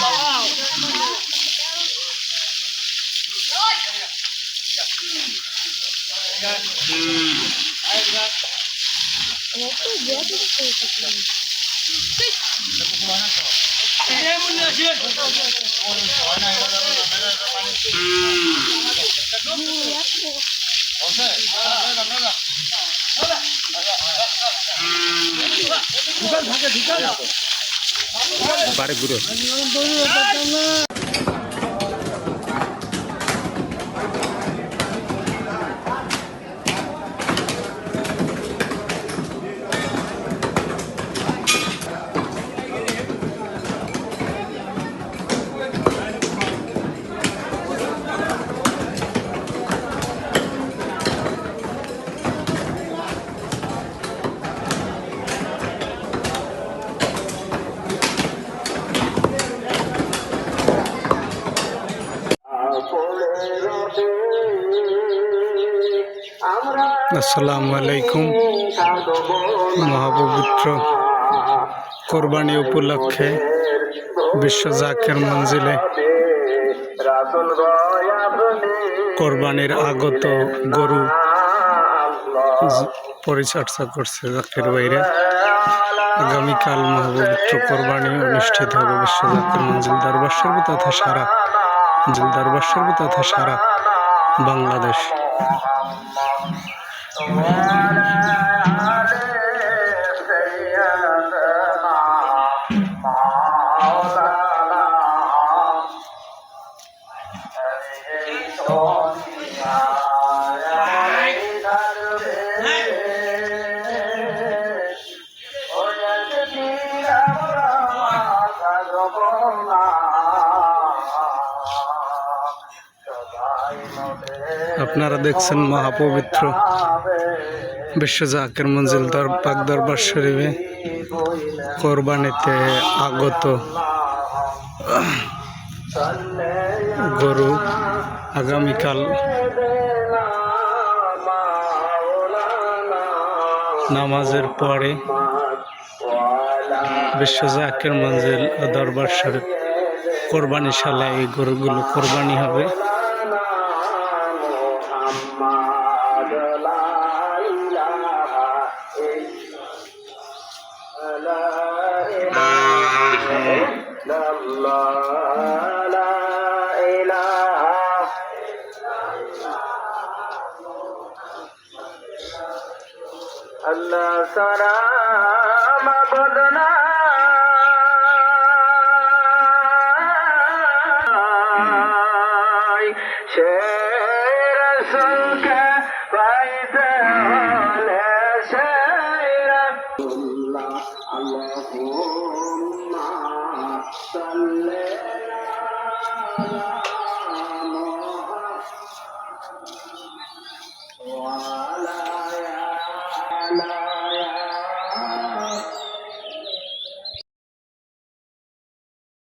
Wow. বারে ঘুরো। আসসালামু আলাইকুম, মহাপবিত্র কোরবানি উপলক্ষে বিশ্ব জাকের মঞ্জিলে কোরবানির আগত গরু পরিচর্যা করছে জাকের বাইরে আগামীকাল মহাপবিত্র কোরবানি অনুষ্ঠিত হবে বিশ্ব জাকের মঞ্জিল দরবার তথা সারা দরবার সর্ব তথা সারা বাংলাদেশ। 我的阿妹在呀，在那苗山，哎，多漂亮！哎，多美丽！আপনারা দেখছেন মহাপবিত্র বিশ্ব জাকের মঞ্জিল পাক দরবার শরীফে কোরবানিতে আগত গরু আগামীকাল নামাজের পরে বিশ্ব জাকের মঞ্জিল দরবার শরীফ কোরবানি সালে এই গরুগুলো কোরবানি হবে। আল্লাহ সারা মাবুদ আল্লাহুম্মা সাল্লি আলা